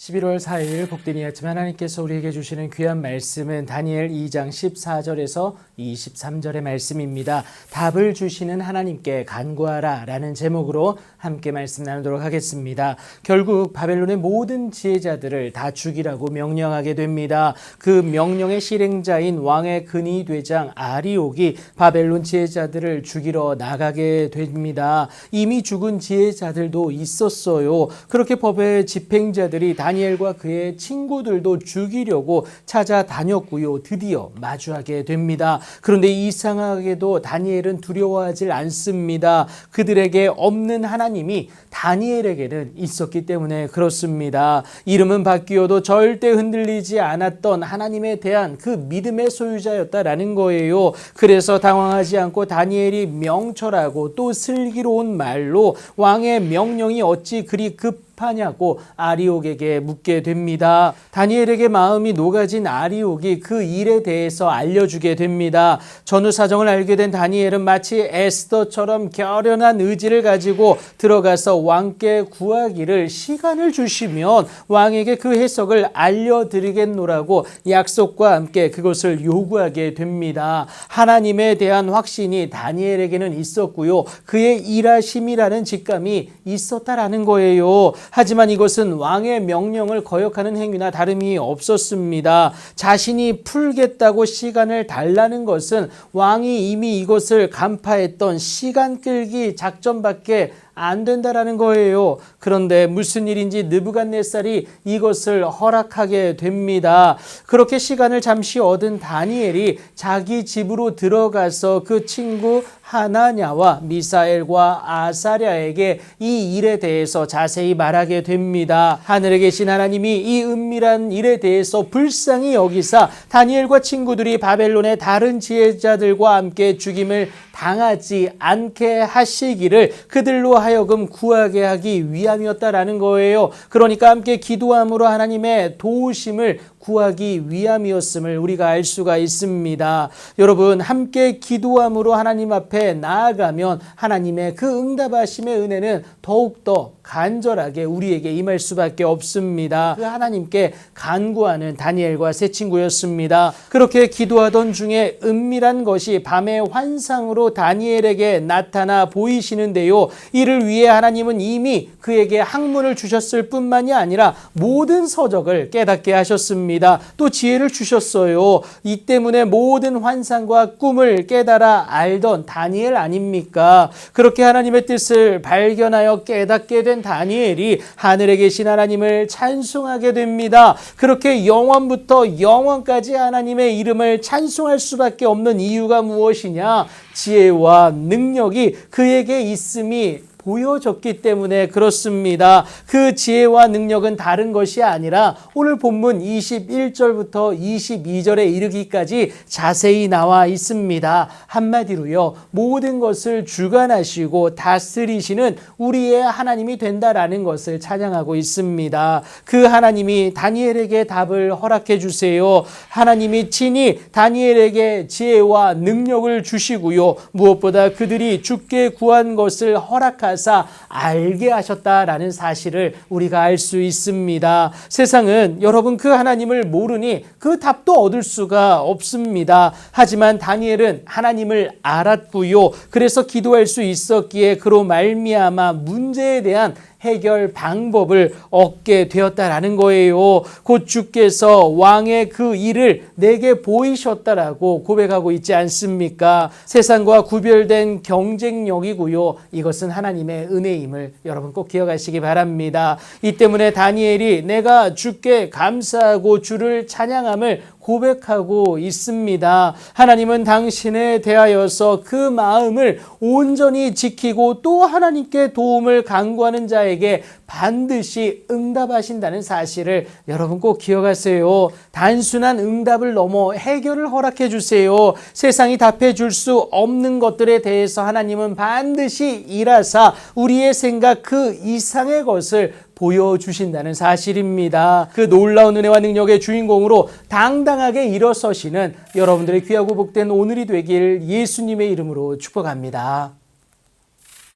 11월 4일 복된 이 아침 하나님께서 우리에게 주시는 귀한 말씀은 다니엘 2장 14절에서 23절의 말씀입니다. 답을 주시는 하나님께 간구하라 라는 제목으로 함께 말씀 나누도록 하겠습니다. 결국 바벨론의 모든 지혜자들을 다 죽이라고 명령하게 됩니다. 그 명령의 실행자인 왕의 근위 대장 아리옥이 바벨론 지혜자들을 죽이러 나가게 됩니다. 이미 죽은 지혜자들도 있었어요. 그렇게 법의 집행자들이 다니 엘과 그의 친구들도 죽이려고 찾아다녔고요. 드디어 마주하게 됩니다. 그런데 이상하게도 다니엘은 두려워하지 않습니다. 그들에게 없는 하나님이 다니엘에게는 있었기 때문에 그렇습니다. 이름은 바뀌어도 절대 흔들리지 않았던 하나님에 대한 그 믿음의 소유자였다라는 거예요. 그래서 당황하지 않고 다니엘이 명철하고 또 슬기로운 말로 왕의 명령이 어찌 그리 급 하냐고 아리옥에게 묻게 됩니다. 다니엘에게 마음이 녹아진 아리옥이 그 일에 대해서 알려주게 됩니다. 전후 사정을 알게 된 다니엘은 마치 에스더처럼 결연한 의지를 가지고 들어가서 왕께 구하기를 시간을 주시면 왕에게 그 해석을 알려드리겠노라고 약속과 함께 그것을 요구하게 됩니다. 하나님에 대한 확신이 다니엘에게는 있었고요. 그의 일하심이라는 직감이 있었다라는 거예요. 하지만 이것은 왕의 명령을 거역하는 행위나 다름이 없었습니다. 자신이 풀겠다고 시간을 달라는 것은 왕이 이미 이것을 간파했던 시간 끌기 작전밖에 안 된다라는 거예요. 그런데 무슨 일인지 느부갓네살이 이것을 허락하게 됩니다. 그렇게 시간을 잠시 얻은 다니엘이 자기 집으로 들어가서 그 친구 하나냐와 미사엘과 아사랴에게 이 일에 대해서 자세히 말하게 됩니다. 하늘에 계신 하나님이 이 은밀한 일에 대해서 불쌍히 여기사 다니엘과 친구들이 바벨론의 다른 지혜자들과 함께 죽임을 당하지 않게 하시기를 그들로 하여금 구하게 하기 위함이었다라는 거예요. 그러니까 함께 기도함으로 하나님의 도우심을 구하기 위함이었음을 우리가 알 수가 있습니다. 여러분 함께 기도함으로 하나님 앞에 나아가면 하나님의 그 응답하심의 은혜는 더욱더 간절하게 우리에게 임할 수밖에 없습니다. 그 하나님께 간구하는 다니엘과 세 친구였습니다. 그렇게 기도하던 중에 은밀한 것이 밤의 환상으로 다니엘에게 나타나 보이시는데요. 이를 위해 하나님은 이미 그에게 학문을 주셨을 뿐만이 아니라 모든 서적을 깨닫게 하셨습니다. 또 지혜를 주셨어요. 이 때문에 모든 환상과 꿈을 깨달아 알던 다니엘 아닙니까? 그렇게 하나님의 뜻을 발견하여 깨닫게 된 다니엘이 하늘에 계신 하나님을 찬송하게 됩니다. 그렇게 영원부터 영원까지 하나님의 이름을 찬송할 수밖에 없는 이유가 무엇이냐? 지혜와 능력이 그에게 있음이 보여졌기 때문에 그렇습니다. 그 지혜와 능력은 다른 것이 아니라 오늘 본문 21절부터 22절에 이르기까지 자세히 나와 있습니다. 한마디로요. 모든 것을 주관하시고 다스리시는 우리의 하나님이 된다라는 것을 찬양하고 있습니다. 그 하나님이 다니엘에게 답을 허락해 주세요. 하나님이 친히 다니엘에게 지혜와 능력을 주시고요. 무엇보다 그들이 죽게 구한 것을 허락하 하사 알게 하셨다라는 사실을 우리가 알 수 있습니다. 세상은 여러분 그 하나님을 모르니 그 답도 얻을 수가 없습니다. 하지만 다니엘은 하나님을 알았고요. 그래서 기도할 수 있었기에 그로 말미암아 문제에 대한 해결 방법을 얻게 되었다라는 거예요. 곧 주께서 왕의 그 일을 내게 보이셨다라고 고백하고 있지 않습니까? 세상과 구별된 경쟁력이고요. 이것은 하나님의 은혜임을 여러분 꼭 기억하시기 바랍니다. 이 때문에 다니엘이 내가 주께 감사하고 주를 찬양함을 고백하고 있습니다. 하나님은 당신에 대하여서 그 마음을 온전히 지키고 또 하나님께 도움을 간구하는 자에게 반드시 응답하신다는 사실을 여러분 꼭 기억하세요. 단순한 응답을 넘어 해결을 허락해 주세요. 세상이 답해 줄 수 없는 것들에 대해서 하나님은 반드시 일하사 우리의 생각 그 이상의 것을 보여주신다는 사실입니다. 그 놀라운 은혜와 능력의 주인공으로 당당하게 일어서시는 여러분들의 귀하고 복된 오늘이 되길 예수님의 이름으로 축복합니다.